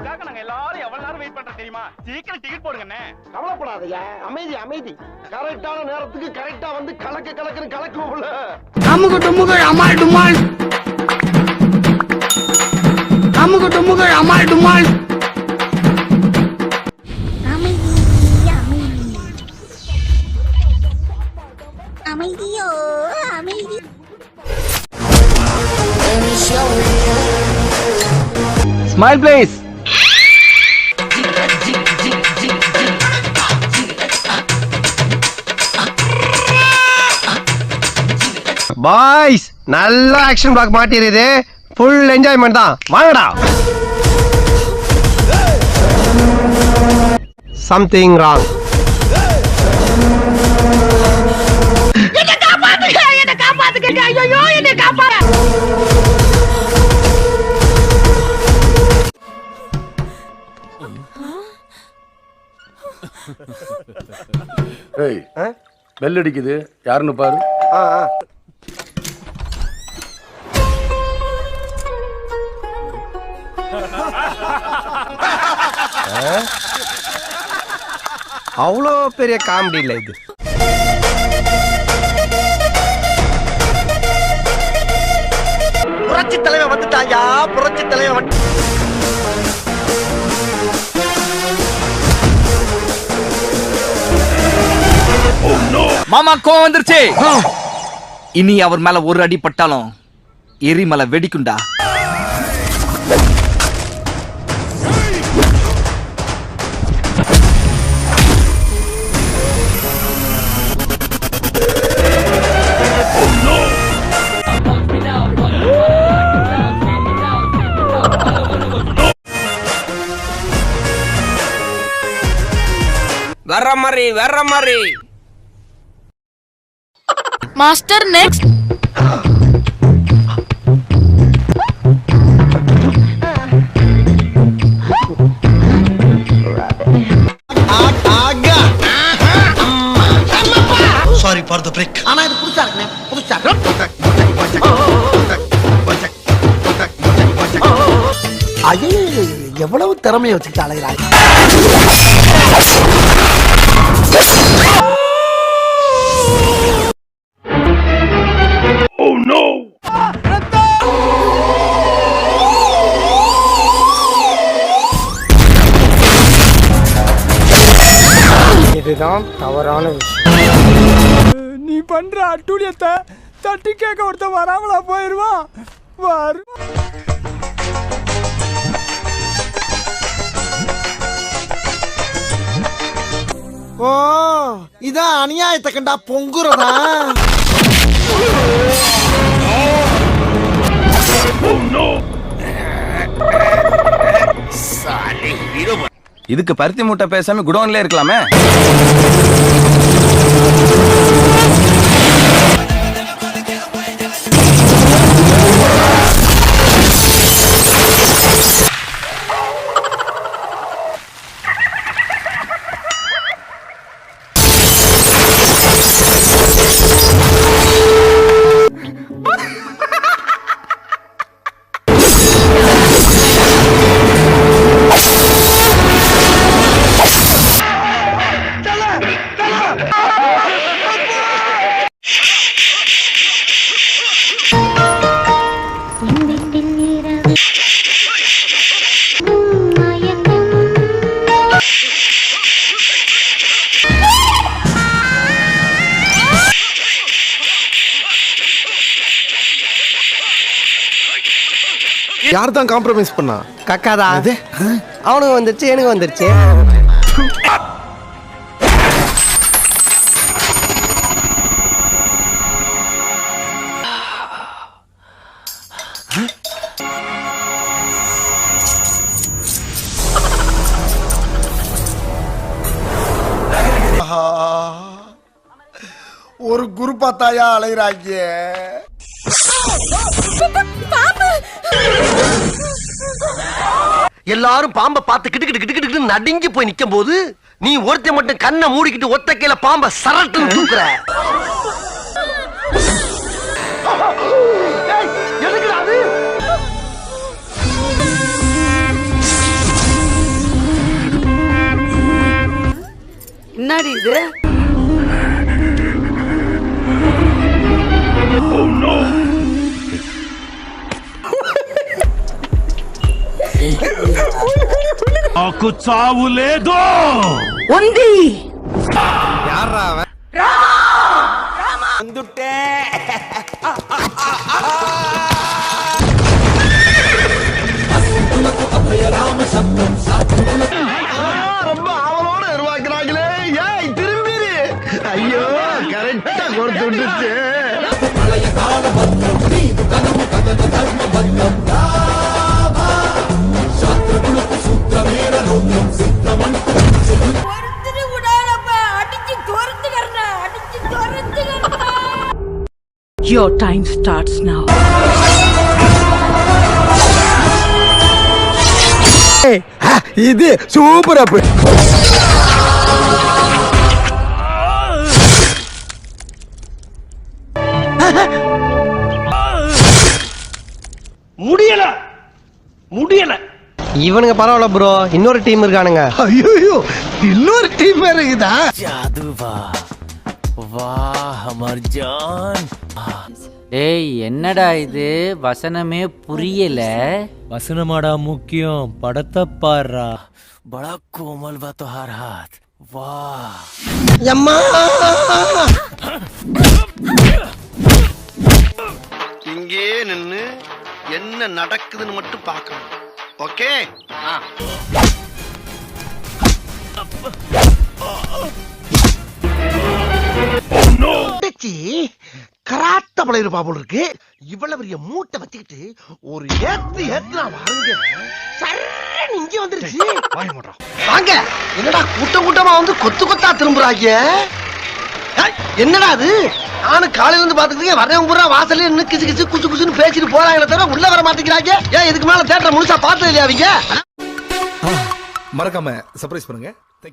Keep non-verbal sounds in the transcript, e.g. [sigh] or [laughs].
உங்களுக்காக நாங்க எல்லாரும் எவ்வளவு நேரம் வெயிட் பண்றோம் தெரியுமா? சீக்கிரம் டிக்கெட் போடுங்கண்ணே. கவலைப்படாதயா அமைதி அமைதி. கரெக்டான நேரத்துக்கு கரெக்டா வந்து கலக்க கலக்குன்னு கலக்குவோம்ல. அமுகு டுமுகு அமால் டுமால். அமுகு டுமுகு அமால் டுமால். அமைதி அமைதி. அமைதியோ அமைதி. ஸ்மைல் பிளேஸ் பாய்ஸ் நல்ல ஆக்ஷன் பிளாக் மாட்டிருது ஃபுல் என்ஜாய்மெண்ட் தான். வாங்கடா. சம்திங் ராங் பெல் அடிக்குது. யாருன்னு பாரு. அவ்வளோ பெரிய காமெடி இல்லை இது. புரட்சி தலைவன் வந்துட்டாயா புரட்சி தலைவன் வந்து மாமா கோவம் வந்துருச்சு. இனி அவர் மேல ஒரு அடி பட்டாலும் எரிமலை வெடிக்குண்டா வர்ற மாதிரி வர்ற மாதிரி. Master next sorry for the break ஆனா எவ்வளவு திறமையை வச்சுக்கிட்டு அழகிறாய் இதுதான் தவறான விஷயம். நீ பண்ற அட்டூழியத்தை தட்டி கேட்க ஒருத்தன் வராமலா போயிருவான். வரு. ஓ இதான் அநியாயத்தை கண்டா பொங்குறதா? இதுக்கு பருத்தி மூட்டை பேசாம குடோன்ல இருக்கலாமே. யார் தான் காம்ப்ரமைஸ் பண்ணா? கக்காதா? அவனுக்கு வந்துருச்சு எனக்கு வந்துருச்சு. ஒரு குரு பார்த்தாயா அலைகிறாங்க எல்லாரும் பாம்ப பார்த்து கிட்டு கிட்டு கிட்டு கிட்டு நடுங்கி போய் நிக்கும் போது நீ ஒருத்த மட்டும் கண்ணை மூடிக்கிட்டு ஒத்த கீழ பாம்ப சரட்டுன்னு தூக்குற. என்னடி இது? அது? என்னடி இது ఉంది. ரொம்ப [laughs] రౌద్రం శత్రుగులకు సూత్రమే రౌద్రం సిద్ధమంటూ Your time starts now. ఇది సూపర్ అప్పుడు முடியல. முடியல. இவனுங்க பரவாயில்ல ப்ரோ இன்னொரு டீம் இருக்கானுங்க. ஐயோ இன்னொரு டீம் இருக்குதா? டேய் என்னடா இது? வசனமே புரியல. வசனமாடா முக்கியம். படத்தை பாடுறா. எம்மா! இங்கே நின்னு என்ன நடக்குதுன்னு மட்டும் பார்க்கணும். ஓகே? கராத்த பழைய போல இருக்கு. இவ்வளவு பெரிய மூட்டை வச்சுக்கிட்டு ஒரு ஏத்து வாங்க சரண் இங்க வந்துருச்சு. வாங்க. என்னடா கூட்டம் கூட்டமா வந்து கொத்து கொத்தா திரும்புறாங்க என்னடா அது? நானும் காலையில இருந்து பாத்துக்கிட்டு வரேன் பூரா வாசல்ல நின்னு கிசு கிசு குசு குசுன்னு பேசிட்டு போறாங்களே தவிர உள்ள வர மாட்டேங்கிறாங்க. ஏன் இதுக்கு மேல தேட்டரை முழுசா பார்த்தது இல்லையா அவங்க? மறக்காம சர்ப்ரைஸ் பண்ணுங்க.